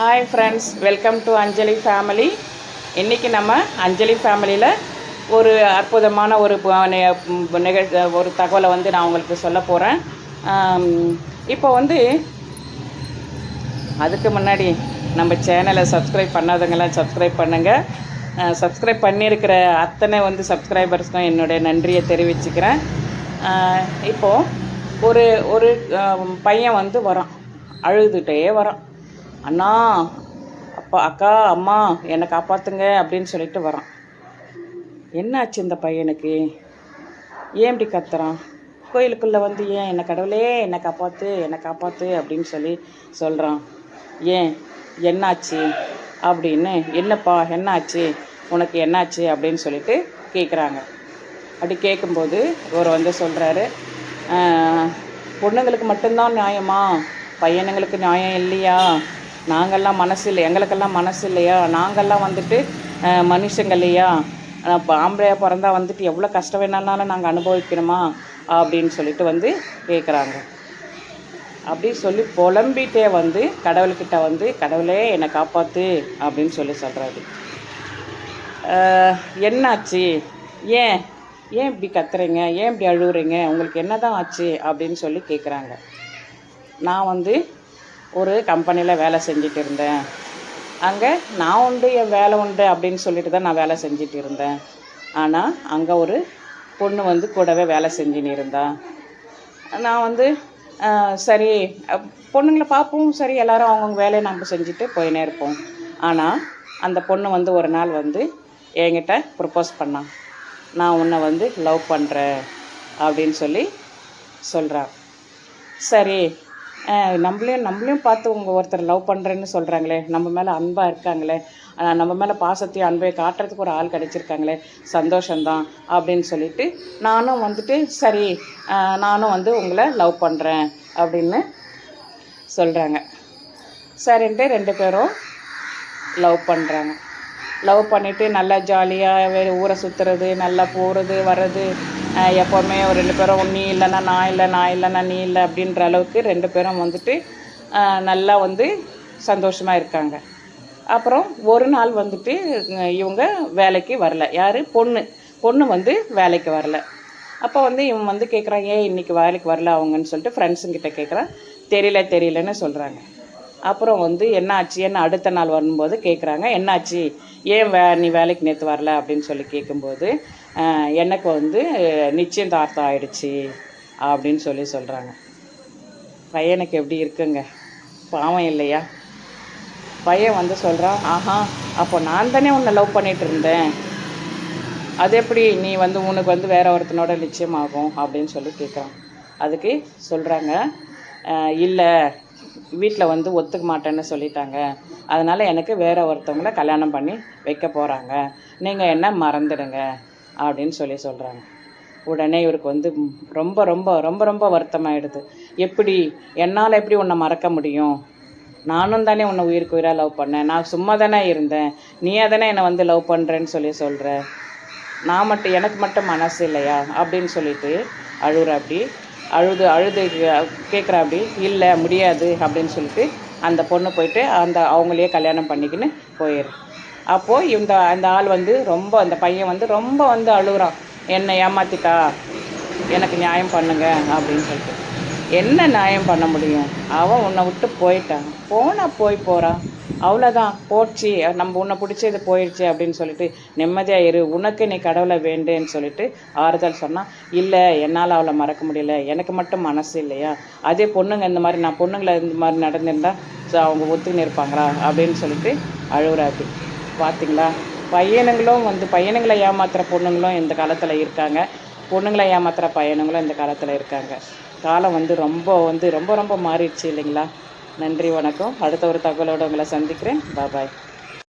Hi friends welcome to Anjali family இன்றைக்கி நம்ம அஞ்சலி ஃபேமிலியில் ஒரு அற்புதமான ஒரு நிகழ் ஒரு தகவலை வந்து நான் உங்களுக்கு சொல்ல போகிறேன் இப்போ வந்து அதுக்கு முன்னாடி நம்ம சேனலை சப்ஸ்கிரைப் பண்ணாதவங்களாம் சப்ஸ்கிரைப் பண்ணுங்கள் சப்ஸ்கிரைப் பண்ணியிருக்கிற அத்தனை வந்து சப்ஸ்கிரைபர்ஸ்க்கும் என்னுடைய நன்றியை தெரிவிச்சுக்கிறேன். இப்போது ஒரு ஒரு பையன் வந்து வரான். அழுதுகிட்டே வரான். அண்ணா அப்பா அக்கா அம்மா என்னை காப்பாற்றுங்க அப்படின்னு சொல்லிட்டு வரான். என்னாச்சு இந்த பையனுக்கு? ஏன் இப்படி கத்துறான்? கோயிலுக்குள்ளே வந்து ஏன் என்னை கடவுளே என்னை காப்பாற்று என்னை காப்பாற்று அப்படின்னு சொல்லி சொல்கிறான் ஏன்? என்னாச்சு? அப்படின்னு என்னப்பா என்னாச்சு? உனக்கு என்னாச்சு? அப்படின்னு சொல்லிட்டு கேட்குறாங்க அப்படி கேட்கும்போது இவர் வந்து சொல்கிறாரு பொண்ணுங்களுக்கு மட்டும்தான் நியாயமா? பையனுங்களுக்கு நியாயம் இல்லையா? நாங்கள்லாம் மனசு இல்லை எங்களுக்கெல்லாம் மனசு இல்லையா நாங்கள்லாம் வந்துட்டு மனுஷங்க இல்லையா ஆம்பளையாக பிறந்தா வந்துட்டு எவ்வளோ கஷ்டம் வேணாலும் நாங்கள் அனுபவிக்கணுமா? அப்படின்னு சொல்லிட்டு வந்து கேட்குறாங்க அப்படி சொல்லி புலம்பிட்டே வந்து கடவுள்கிட்ட வந்து கடவுளே என்னை காப்பாற்று அப்படின்னு சொல்லி சொல்கிறாரு என்னாச்சு? ஏன்? ஏன் இப்படி கத்துறீங்க? ஏன் இப்படி அழுகுறீங்க உங்களுக்கு என்ன தான் ஆச்சு? அப்படின்னு சொல்லி கேட்குறாங்க நான் வந்து ஒரு கம்பெனியில் வேலை செஞ்சுட்டு இருந்தேன். அங்கே நான் உண்டு என் வேலை உண்டு அப்படின்னு சொல்லிட்டு தான் நான் வேலை செஞ்சுட்டு இருந்தேன். ஆனால் அங்கே ஒரு பொண்ணு வந்து கூடவே வேலை செஞ்சுன்னு இருந்தா. நான் வந்து சரி பொண்ணுங்களை பார்ப்போம். சரி எல்லோரும் அவங்கவுங்க வேலையை நம்ம செஞ்சுட்டு போயினே இருப்போம். ஆனால் அந்த பொண்ணு வந்து ஒரு நாள் வந்து என்கிட்ட ப்ரப்போஸ் பண்ணான் நான் உன்னை வந்து லவ் பண்ணுறேன் அப்படின்னு சொல்லி சொல்கிறான் சரி நம்மளையும் நம்மளையும் பார்த்து உங்கள் ஒருத்தர் லவ் பண்ணுறேன்னு சொல்கிறாங்களே நம்ம மேலே அன்பாக இருக்காங்களே. நம்ம மேலே பாசத்தையும் அன்பையும் காட்டுறதுக்கு ஒரு ஆள் கிடைச்சிருக்காங்களே. சந்தோஷந்தான் அப்படின்னு சொல்லிட்டு நானும் வந்துட்டு சரி நானும் வந்து உங்களை லவ் பண்ணுறேன் அப்படின்னு சொல்கிறாங்க சரின்ட்டு ரெண்டு பேரும் லவ் பண்ணுறாங்க லவ் பண்ணிவிட்டு நல்லா ஜாலியாக வேறு ஊரை சுற்றுறது நல்லா போகிறது வர்றது எப்போவுமே ஒரு ரெண்டு பேரும் நீ இல்லைன்னா நான் இல்லை நான் இல்லைன்னா நீ இல்லை அப்படின்ற அளவுக்கு ரெண்டு பேரும் வந்துட்டு நல்லா வந்து சந்தோஷமாக இருக்காங்க. அப்புறம் ஒரு நாள் வந்துட்டு இவங்க வேலைக்கு வரல. யார்? பொண்ணு. பொண்ணு வந்து வேலைக்கு வரல. அப்போ வந்து இவன் வந்து கேட்குறான் ஏன் இன்றைக்கி வேலைக்கு வரல அவங்கன்னு சொல்லிட்டு ஃப்ரெண்ட்ஸுங்கிட்ட கேட்குறான் தெரியல தெரியலன்னு சொல்கிறாங்க அப்புறம் வந்து என்ன ஆச்சு என்ன அடுத்த நாள் வரும்போது கேட்குறாங்க என்னாச்சு? ஏன் வே நீ வேலைக்கு நேற்று வரல? அப்படின்னு சொல்லி கேட்கும்போது எனக்கு வந்து நிச்சயதார்த்தம் ஆயிடுச்சு. அப்படின்னு சொல்லி சொல்கிறாங்க பையனுக்கு எப்படி இருக்குங்க? பாவம் இல்லையா? பையன் வந்து சொல்கிறான் ஆஹா அப்போ நான் தானே உன்னை லவ் பண்ணிகிட்டு இருந்தேன். அது எப்படி? நீ வந்து உனக்கு வந்து வேற ஒருத்தனோட நிச்சயமாகும். அப்படின்னு சொல்லி கேட்குறான் அதுக்கு சொல்கிறாங்க இல்லை வீட்டில் வந்து ஒத்துக்க மாட்டேன்னு சொல்லிட்டாங்க. அதனால் எனக்கு வேற ஒருத்தவங்கள கல்யாணம் பண்ணி வைக்க போகிறாங்க நீங்கள் என்ன மறந்துடுங்க அப்படின்னு சொல்லி சொல்கிறாங்க உடனே இவருக்கு வந்து ரொம்ப ரொம்ப ரொம்ப ரொம்ப வருத்தமாயிடுது. எப்படி? என்னால் எப்படி உன்னை மறக்க முடியும்? நானும் தானே உன்னை உயிருக்கு உயிராக லவ் பண்ணேன். நான் சும்மா தானே இருந்தேன். நீயே தானே என்னை வந்து லவ் பண்ணுறேன்னு சொல்லி சொல்கிற நான் மட்டும் எனக்கு மட்டும் மனசு இல்லையா? அப்படின்னு சொல்லிட்டு அழுகிற அப்படி அழுது அழுது கேட்குற அப்படி இல்லை முடியாது அப்படின்னு சொல்லிட்டு அந்த பொண்ணு போயிட்டு அந்த அவங்களையே கல்யாணம் பண்ணிக்கின்னு போயிடு அப்போது இந்த அந்த ஆள் வந்து ரொம்ப அந்த பையன் வந்து ரொம்ப வந்து அழுகுறான். என்னை ஏமாத்திட்டா? எனக்கு நியாயம் பண்ணுங்க அப்படின்னு சொல்லிட்டு. என்ன நியாயம் பண்ண முடியும்? அவன் உன்னை விட்டு போயிட்டான். போனால் போய் போகிறான் அவ்வளோதான் போச்சு நம்ம உன்னை பிடிச்சது போயிடுச்சு அப்படின்னு சொல்லிட்டு நிம்மதியாக இரு உனக்கு நீ கடவுளை வேண்டேன்னு சொல்லிட்டு ஆறுதல் சொன்னால் இல்லை என்னால் அவளை மறக்க முடியல எனக்கு மட்டும் மனசு இல்லையா? அதே பொண்ணுங்க இந்த மாதிரி நான் பொண்ணுங்களை இந்த மாதிரி நடந்திருந்தா ஸோ அவங்க ஒத்துக்கின்னு இருப்பாங்களா? அப்படின்னு சொல்லிட்டு அழுகுறாது பார்த்தீங்களா பையனுங்களும் வந்து பையனுங்களை ஏமாத்துகிற பொண்ணுங்களும் இந்த காலத்தில் இருக்காங்க. பொண்ணுங்களை ஏமாத்துகிற பையனுங்களும் இந்த காலத்தில் இருக்காங்க. காலம் வந்து ரொம்ப வந்து ரொம்ப ரொம்ப மாறிடுச்சு இல்லைங்களா? நன்றி வணக்கம். அடுத்த ஒரு தகவலோடு உங்களை சந்திக்கிறேன். பாபாய்